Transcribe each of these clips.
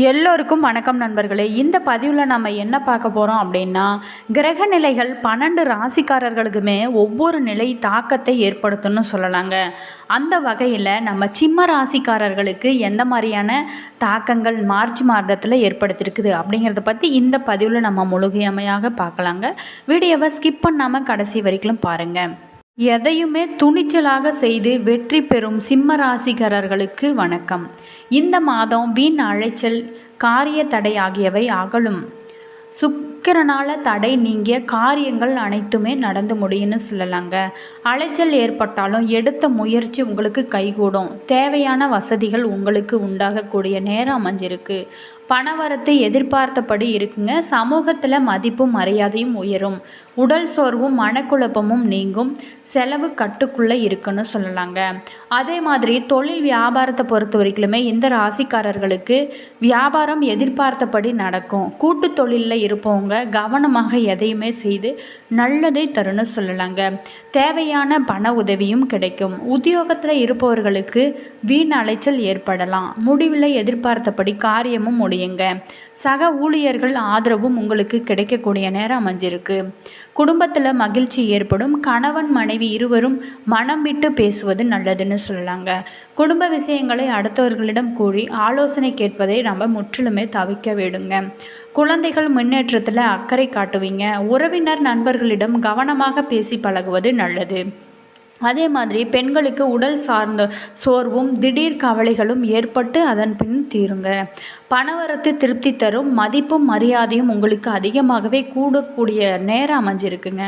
எல்லோருக்கும் வணக்கம் நண்பர்களே. இந்த பதிவில் நம்ம என்ன பார்க்க போகிறோம் அப்படின்னா கிரக நிலைகள் பன்னெண்டு ராசிக்காரர்களுக்குமே ஒவ்வொரு நிலை தாக்கத்தை ஏற்படுத்தும்னு சொல்லலாங்க. அந்த வகையில் நம்ம சிம்ம ராசிக்காரர்களுக்கு எந்த மாதிரியான தாக்கங்கள் மார்ச் மாதத்தில் ஏற்படுத்தியிருக்குது அப்படிங்கிறத பற்றி இந்த பதிவில் நம்ம முழுமையாக பார்க்கலாங்க. வீடியோவை ஸ்கிப் பண்ணாமல் கடைசி வரைக்கும் பாருங்கள் எதையுமே துணிச்சலாக செய்து வெற்றி பெறும் சிம்ம ராசிக்காரர்களுக்கு வணக்கம். இந்த மாதம் வீண் அழைச்சல் காரிய தடை ஆகியவை அகலும். சுக் சுக்கிரனால தடை நீங்கிய காரியங்கள் அனைத்துமே நடந்து முடியும்னு சொல்லலாங்க. அலைச்சல் ஏற்பட்டாலும் எடுத்த முயற்சி உங்களுக்கு கைகூடும். தேவையான வசதிகள் உங்களுக்கு உண்டாகக்கூடிய நேரம் அமைஞ்சிருக்கு. பணவரத்து எதிர்பார்த்தபடி இருக்குங்க. சமூகத்தில் மதிப்பும் மரியாதையும் உயரும். உடல் சோர்வும் மனக்குழப்பமும் நீங்கும். செலவு கட்டுக்குள்ளே இருக்குன்னு சொல்லலாங்க. அதே மாதிரி தொழில் வியாபாரத்தை பொறுத்த வரைக்குமே இந்த ராசிக்காரர்களுக்கு வியாபாரம் எதிர்பார்த்தபடி நடக்கும். கூட்டு தொழிலில் இருப்பவங்க கவனமாக எதையுமே செய்து நல்லதை தருன்னு சொல்லலாங்க. தேவையான பண உதவியும் கிடைக்கும். உத்தியோகத்தில் இருப்பவர்களுக்கு வீண் அலைச்சல் ஏற்படலாம். முடிவில் எதிர்பார்த்தபடி காரியமும் முடியுங்க. சக ஊழியர்கள் ஆதரவும் உங்களுக்கு கிடைக்கக்கூடிய நேரம் அமைஞ்சிருக்கு. குடும்பத்தில் மகிழ்ச்சி ஏற்படும். கணவன் மனைவி இருவரும் மனம் விட்டு பேசுவது நல்லதுன்னு சொல்லலாங்க. குடும்ப விஷயங்களை அடுத்தவர்களிடம் கூறி ஆலோசனை கேட்பதை நம்ம முற்றிலுமே தவிக்க விடுங்க. குழந்தைகள் முன்னேற்றத்தில் அக்கறை காட்டுவீங்க. உறவினர் நண்பர்களிடம் கவனமாக பேசி பழகுவது நல்லது. அதே மாதிரி பெண்களுக்கு உடல் சார்ந்த சோர்வும் திடீர் கவலைகளும் ஏற்பட்டு அதன் பின் தீருங்க. பணவரத்து திருப்தி தரும் மதிப்பும் மரியாதையும் உங்களுக்கு அதிகமாகவே கூடக்கூடிய நேரம் அமைஞ்சிருக்குங்க.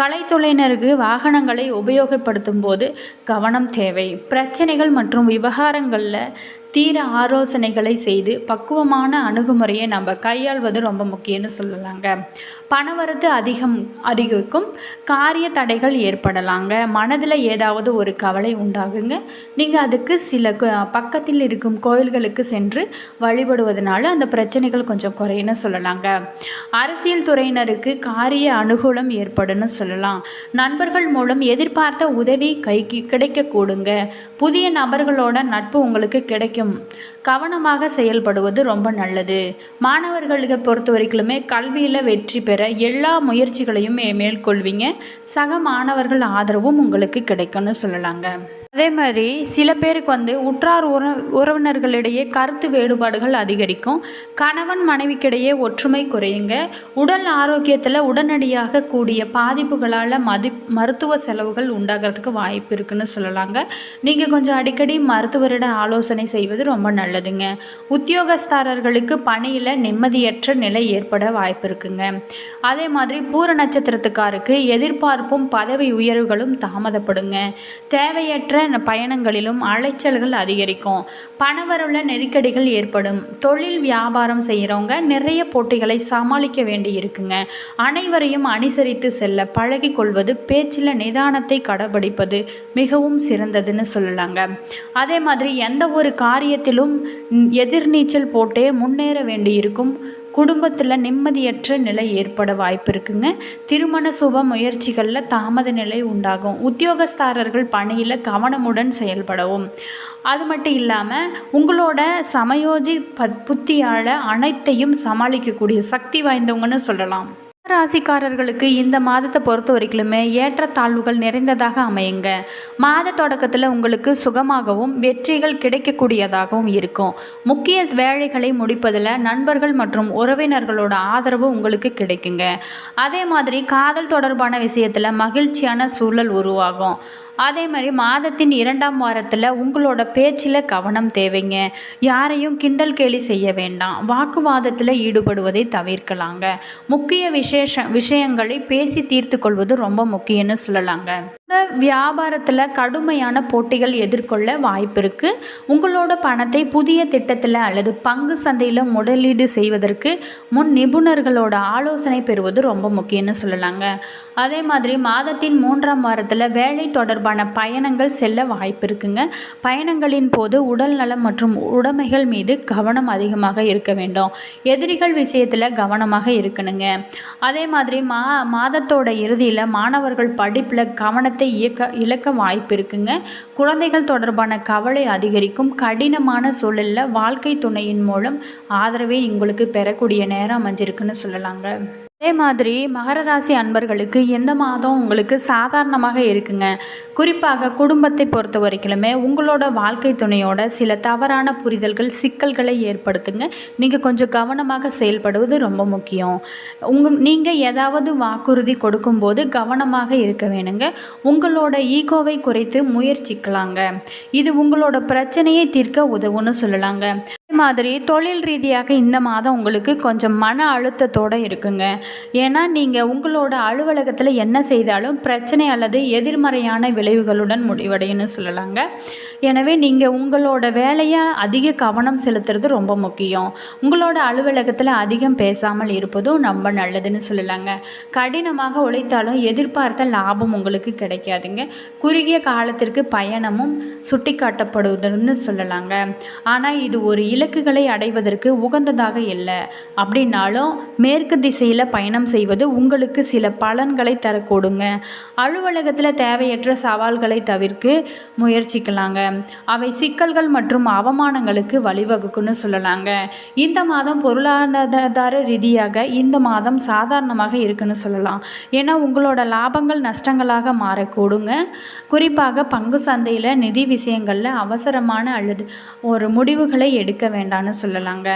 கலைத்துறையினருக்கு வாகனங்களை உபயோகப்படுத்தும் போது கவனம் தேவை. பிரச்சனைகள் மற்றும் விவகாரங்களில் தீர ஆலோசனைகளை செய்து பக்குவமான அணுகுமுறையை நம்ம கையாள்வது ரொம்ப முக்கியம்னு சொல்லலாங்க. பணவரத்து அதிகம் அதிகரிக்கும். காரிய தடைகள் ஏற்படலாங்க. மனதில் ஏதாவது ஒரு கவலை உண்டாகுங்க. நீங்கள் அதுக்கு சில பக்கத்தில் இருக்கும் கோயில்களுக்கு சென்று வழிபடுவதனால அந்த பிரச்சனைகள் கொஞ்சம் குறையுன்னு சொல்லலாங்க. அரசியல் துறையினருக்கு காரிய அனுகூலம் ஏற்படும்னு சொல்லலாம். நண்பர்கள் மூலம் எதிர்பார்த்த உதவி கைக்கு கிடைக்கக்கூடுங்க. புதிய நபர்களோட நட்பு உங்களுக்கு கிடைக்கும். கவனமாக செயல்படுவது ரொம்ப நல்லது. மாணவர்களுக்கு பொறுத்த வரைக்குமே கல்வியில் வெற்றி பெற எல்லா முயற்சிகளையும் மேற்கொள்வீங்க. சக மாணவர்கள் ஆதரவும் உங்களுக்கு கிடைக்கும்னு சொல்லலாங்க. அதே மாதிரி சில பேருக்கு வந்து உற்றார் உற உறவினர்களிடையே கருத்து வேறுபாடுகள் அதிகரிக்கும். கணவன் மனைவிக்கிடையே ஒற்றுமை குறையுங்க. உடல் ஆரோக்கியத்தில் உடனடியாக கூடிய பாதிப்புகளால் மதி மருத்துவ செலவுகள் உண்டாகிறதுக்கு வாய்ப்பு இருக்குன்னு சொல்லலாங்க. நீங்கள் கொஞ்சம் அடிக்கடி மருத்துவரிடம் ஆலோசனை செய்வது ரொம்ப நல்லதுங்க. உத்தியோகஸ்தாரர்களுக்கு பணியில் நிம்மதியற்ற நிலை ஏற்பட வாய்ப்பு இருக்குங்க. அதே மாதிரி பூர நட்சத்திரத்துக்காருக்கு எதிர்பார்ப்பும் பதவி உயர்வுகளும் தாமதப்படுங்க. தேவையற்ற பயணங்களிலும் அலைச்சல்கள் அதிகரிக்கும். பணவருள நெருக்கடிகள் ஏற்படும். தொழில் வியாபாரம் செய்கிறவங்க நிறைய போட்டிகளை சமாளிக்க வேண்டி இருக்குங்க அனைவரையும் அனுசரித்து செல்ல பழகி கொள்வது பேச்சில் நிதானத்தை கடைபிடிப்பது மிகவும் சிறந்ததுன்னு சொல்லலாங்க. அதே மாதிரி எந்த ஒரு காரியத்திலும் எதிர்நீச்சல் போட்டே முன்னேற வேண்டியிருக்கும். குடும்பத்தில் நிம்மதியற்ற நிலை ஏற்பட வாய்ப்பு இருக்குங்க திருமண சுப முயற்சிகளில் தாமத நிலை உண்டாகும். உத்தியோகஸ்தாரர்கள் பணியில் கவனமுடன் செயல்படவும். அது மட்டும் இல்லாமல் உங்களோட சமயோஜி பத் புத்தியால் அனைத்தையும் சமாளிக்கக்கூடிய சக்தி வாய்ந்தவங்கன்னு சொல்லலாம். ராசிக்காரர்களுக்கு இந்த மாதத்தை பொறுத்த வரைக்குமே ஏற்றத்தாழ்வுகள் நிறைந்ததாக அமையுங்க. மாத தொடக்கத்தில் உங்களுக்கு சுகமாகவும் வெற்றிகள் கிடைக்கக்கூடியதாகவும் இருக்கும். முக்கிய வேலைகளை முடிப்பதில் நண்பர்கள் மற்றும் உறவினர்களோட ஆதரவு உங்களுக்கு கிடைக்குங்க. அதே மாதிரி காதல் தொடர்பான விஷயத்தில் மகிழ்ச்சியான சூழல் உருவாகும். அதே மாதிரி மாதத்தின் இரண்டாம் வாரத்தில் உங்களோட பேச்சில் கவனம் தேவைங்க. யாரையும் கிண்டல் கேலி செய்ய வேண்டாம். வாக்குவாதத்தில் ஈடுபடுவதை தவிர்க்கலாங்க. முக்கிய விசேஷ விஷயங்களை பேசி தீர்த்து கொள்வது ரொம்ப முக்கியம்னு சொல்லலாங்க. வியாபாரத்தில் கடுமையான போட்டிகள் எதிர்கொள்ள வாய்ப்பு இருக்குது உங்களோட பணத்தை புதிய திட்டத்தில் அல்லது பங்கு சந்தையில் முதலீடு செய்வதற்கு முன் நிபுணர்களோட ஆலோசனை பெறுவது ரொம்ப முக்கியம்னு சொல்லலாங்க. அதே மாதிரி மாதத்தின் மூன்றாம் வாரத்தில் வேலை தொடர்பு தொடர்பான பயணங்கள் செல்ல வாய்ப்பு இருக்குங்க. பயணங்களின் போது உடல் நலம் மற்றும் உடைமைகள் மீது கவனம் அதிகமாக இருக்க வேண்டும். எதிரிகள் விஷயத்தில் கவனமாக இருக்கணுங்க. அதே மாதிரி மா மாதத்தோட இறுதியில் மாணவர்கள் படிப்பில் கவனத்தை இயக்க இழக்க வாய்ப்பு இருக்குங்க. குழந்தைகள் தொடர்பான கவலை அதிகரிக்கும். கடினமான சூழலில் வாழ்க்கை துணையின் மூலம் ஆதரவை உங்களுக்கு பெறக்கூடிய நேரம் அமைஞ்சிருக்குன்னு சொல்லலாங்க. அதே மாதிரி மகர ராசி அன்பர்களுக்கு எந்த மாதம் உங்களுக்கு சாதாரணமாக இருக்குங்க? குறிப்பாக குடும்பத்தை பொறுத்த வரைக்குமே உங்களோட வாழ்க்கை துணையோட சில தவறான புரிதல்கள் சிக்கல்களை ஏற்படுத்துங்க. நீங்கள் கொஞ்சம் கவனமாக செயல்படுவது ரொம்ப முக்கியம். உங்கள் நீங்கள் ஏதாவது வாக்குறுதி கொடுக்கும்போது கவனமாக இருக்க வேணுங்க. உங்களோட ஈகோவை குறைத்து முயற்சிக்கலாங்க. இது உங்களோட பிரச்சனையை தீர்க்க உதவுன்னு சொல்லலாங்க. மாதிரி தொழில் ரீதியாக இந்த மாதம் உங்களுக்கு கொஞ்சம் மன அழுத்தத்தோடு இருக்குங்க. ஏன்னா நீங்கள் உங்களோட அலுவலகத்தில் என்ன செய்தாலும் பிரச்சனை அல்லது எதிர்மறையான விளைவுகளுடன் முடிவடையும்னு சொல்லலாங்க. எனவே நீங்கள் உங்களோட வேலையை அதிக கவனம் செலுத்துறது ரொம்ப முக்கியம். உங்களோட அலுவலகத்தில் அதிகம் பேசாமல் இருப்பதும் ரொம்ப நல்லதுன்னு சொல்லலாங்க. கடினமாக உழைத்தாலும் எதிர்பார்த்த லாபம் உங்களுக்கு கிடைக்காதுங்க. குறுகிய காலத்திற்கு பயணமும் சுட்டி காட்டப்படுவதுன்னு சொல்லலாங்க. ஆனால் இது ஒரு இலக்குகளை அடைவதற்கு உகந்ததாக இல்லை. அப்படின்னாலும் மேற்கு திசையில் பயணம் செய்வது உங்களுக்கு சில பலன்களை தரக்கூடுங்க. அலுவலகத்தில் தேவையற்ற சவால்களை தவிர்க்க முயற்சிக்கலாங்க. அவை சிக்கல்கள் மற்றும் அவமானங்களுக்கு வழிவகுக்குன்னு சொல்லலாங்க. இந்த மாதம் பொருளாதார ரீதியாக இந்த மாதம் சாதாரணமாக இருக்குன்னு சொல்லலாம். ஏன்னா உங்களோட லாபங்கள் நஷ்டங்களாக மாறக்கூடுங்க. குறிப்பாக பங்கு சந்தையில் நிதி விஷயங்களில் அவசரமான அல்லது ஒரு முடிவுகளை எடுக்க வேண்டாம்னு சொல்லலாங்க.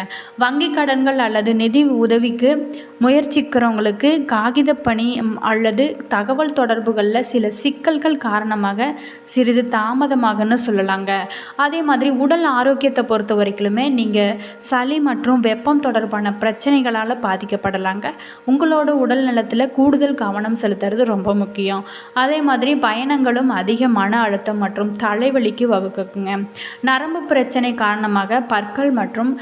வங்கி கடன்கள் அல்லது நிதி உதவிக்கு முயற்சிக்கிறவங்களுக்கு காகித பணி அல்லது தகவல் தொடர்புகளில் சில சிக்கல்கள் காரணமாக சிறிது தாமதமாகன்னு சொல்லலாங்க. அதே மாதிரி உடல் ஆரோக்கியத்தை பொறுத்த வரைக்குமே நீங்கள் சளி மற்றும் வெப்பம் தொடர்பான பிரச்சனைகளால் பாதிக்கப்படலாங்க. உங்களோட உடல் நலத்தில் கூடுதல் கவனம் செலுத்துறது ரொம்ப முக்கியம். அதே மாதிரி பயணங்களும் அதிக மன அழுத்தம் மற்றும் தலைவலிக்கு வகுக்குங்க. நரம்பு பிரச்சனை காரணமாக பற்கள் மற்றும்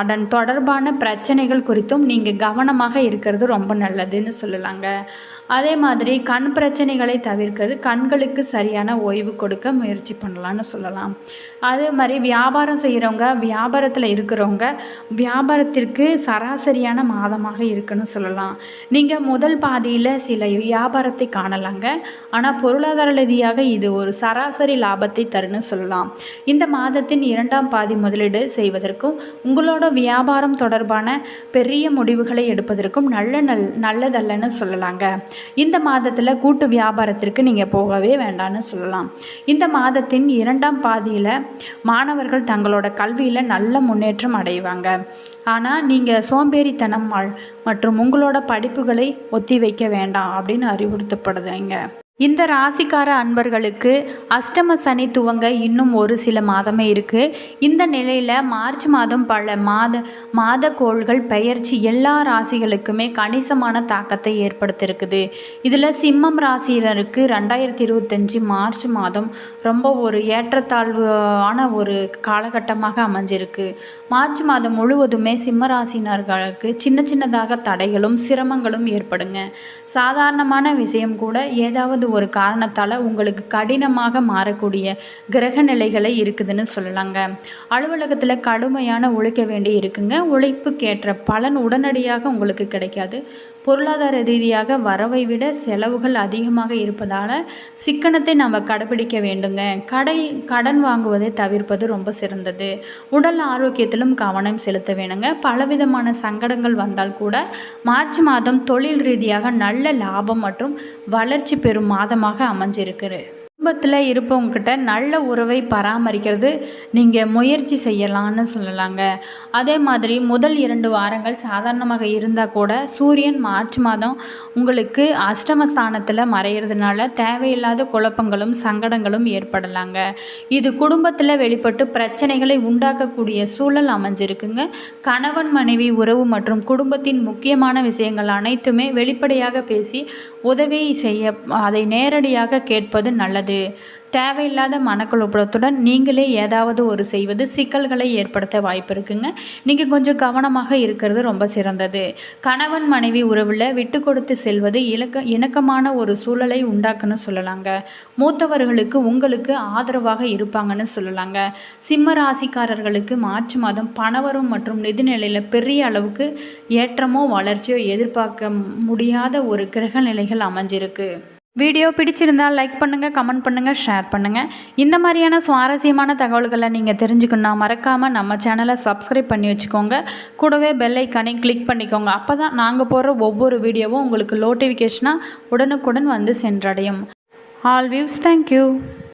அதன் தொடர்பான பிரச்சனைகள் குறித்தும் நீங்கள் கவனமாக இருக்கிறது ரொம்ப நல்லதுன்னு சொல்லலாங்க. அதே மாதிரி கண் பிரச்சனைகளை தவிர்க்கிறது கண்களுக்கு சரியான ஓய்வு கொடுக்க முயற்சி பண்ணலான்னு சொல்லலாம். அதே மாதிரி வியாபாரம் செய்கிறவங்க வியாபாரத்தில் இருக்கிறவங்க வியாபாரத்திற்கு சராசரியான மாதமாக இருக்குன்னு சொல்லலாம். நீங்கள் முதல் பாதியில் சில வியாபாரத்தை காணலாங்க. ஆனால் பொருளாதார ரீதியாக இது ஒரு சராசரி லாபத்தை தருன்னு சொல்லலாம். இந்த மாதத்தின் இரண்டாம் பாதி முதலீடு செய்வது செய்வதற்கும் உங்களோட வியாபாரம் தொடர்பான பெரிய முடிவுகளை எடுப்பதற்கும் நல்ல நல் நல்லதல்லன்னு சொல்லலாங்க. இந்த மாதத்தில் கூட்டு வியாபாரத்திற்கு நீங்கள் போகவே வேண்டாம்னு சொல்லலாம். இந்த மாதத்தின் இரண்டாம் பாதியில் மாணவர்கள் தங்களோட கல்வியில் நல்ல முன்னேற்றம் அடைவாங்க. ஆனால் நீங்கள் சோம்பேறித்தனம் மற்றும் உங்களோட படிப்புகளை ஒத்தி வைக்க வேண்டாம் அப்படின்னு அறிவுறுத்தப்படுதுங்க. இந்த ராசிக்கார அன்பர்களுக்கு அஷ்டம சனி துவங்க இன்னும் ஒரு சில மாதமே இருக்குது இந்த நிலையில் மார்ச் மாதம் பல மாத மாத கோள்கள் பெயர்ச்சி எல்லா ராசிகளுக்குமே கணிசமான தாக்கத்தை ஏற்படுத்தியிருக்குது இதில் சிம்மம் ராசியினருக்கு ரெண்டாயிரத்தி இருபத்தஞ்சி மார்ச் மாதம் ரொம்ப ஒரு ஏற்றத்தாழ்வான ஒரு காலகட்டமாக அமைஞ்சிருக்கு. மார்ச் மாதம் முழுவதுமே சிம்ம ராசினர்களுக்கு சின்ன சின்னதாக தடைகளும் சிரமங்களும் ஏற்படுங்க. சாதாரணமான விஷயம் கூட ஏதாவது ஒரு காரணத்தால் உங்களுக்கு கடினமாக மாறக்கூடிய கிரக நிலைகளை இருக்குதுன்னு சொல்லலாங்க. அலுவலகத்தில் கடுமையான உழைக்க வேண்டி இருக்குங்க உழைப்புக்கேற்ற பலன் உடனடியாக உங்களுக்கு கிடைக்காது. பொருளாதார ரீதியாக வரவை விட செலவுகள் அதிகமாக இருப்பதால் சிக்கனத்தை நம்ம கடைபிடிக்க வேண்டுங்க. கடை கடன் வாங்குவதை தவிர்ப்பது ரொம்ப சிறந்தது. உடல் ஆரோக்கியத்திலும் கவனம் செலுத்த வேணுங்க. பலவிதமான சங்கடங்கள் வந்தால் கூட மார்ச் மாதம் தொழில் ரீதியாக நல்ல லாபம் மற்றும் வளர்ச்சி பெறும் மாதமாக அமைஞ்சிருக்குது. குடும்பத்தில் இருப்பவங்கக்கிட்ட நல்ல உறவை பராமரிக்கிறது நீங்கள் முயற்சி செய்யலாம்னு சொல்லலாங்க. அதே மாதிரி முதல் இரண்டு வாரங்கள் சாதாரணமாக இருந்தால் கூட சூரியன் மார்ச் மாதம் உங்களுக்கு அஷ்டமஸ்தானத்தில் மறையிறதுனால தேவையில்லாத குழப்பங்களும் சங்கடங்களும் ஏற்படலாங்க. இது குடும்பத்தில் வெளிப்பட்டு பிரச்சனைகளை உண்டாக்கக்கூடிய சூழல் அமைஞ்சிருக்குங்க. கணவன் மனைவி உறவு மற்றும் குடும்பத்தின் முக்கியமான விஷயங்கள் அனைத்துமே வெளிப்படையாக பேசி உதவி செய்ய அதை நேரடியாக கேட்பது நல்லது. கூடாது தேவையில்லாத மனக்குழப்பத்துடன் நீங்களே ஏதாவது ஒரு செய்வது சிக்கல்களை ஏற்படுத்த வாய்ப்பு இருக்குங்க. நீங்கள் கொஞ்சம் கவனமாக இருக்கிறது ரொம்ப சிறந்தது. கணவன் மனைவி உறவில் விட்டு கொடுத்து செல்வது இலக்க இணக்கமான ஒரு சூழலை உண்டாக்குன்னு சொல்லலாங்க. மூத்தவர்களுக்கு உங்களுக்கு ஆதரவாக இருப்பாங்கன்னு சொல்லலாங்க. சிம்ம ராசிக்காரர்களுக்கு மார்ச் மாதம் பணவரும் மற்றும் நிதிநிலையில் பெரிய அளவுக்கு ஏற்றமோ வளர்ச்சியோ எதிர்பார்க்க முடியாத ஒரு கிரக நிலைகள் அமைஞ்சிருக்கு. வீடியோ பிடிச்சிருந்தால் லைக் பண்ணுங்கள் கமெண்ட் பண்ணுங்கள் ஷேர் பண்ணுங்கள் இந்த மாதிரியான சுவாரஸ்யமான தகவல்களை நீங்கள் தெரிஞ்சுக்கணுன்னா மறக்காமல் நம்ம சேனலை சப்ஸ்கிரைப் பண்ணி வச்சுக்கோங்க. கூடவே பெல் ஐக்கானை கிளிக் பண்ணிக்கோங்க. அப்போ தான் நாங்கள் போடுற ஒவ்வொரு வீடியோவும் உங்களுக்கு நோட்டிஃபிகேஷனாக உடனுக்குடன் வந்து சென்றடையும். All views thank you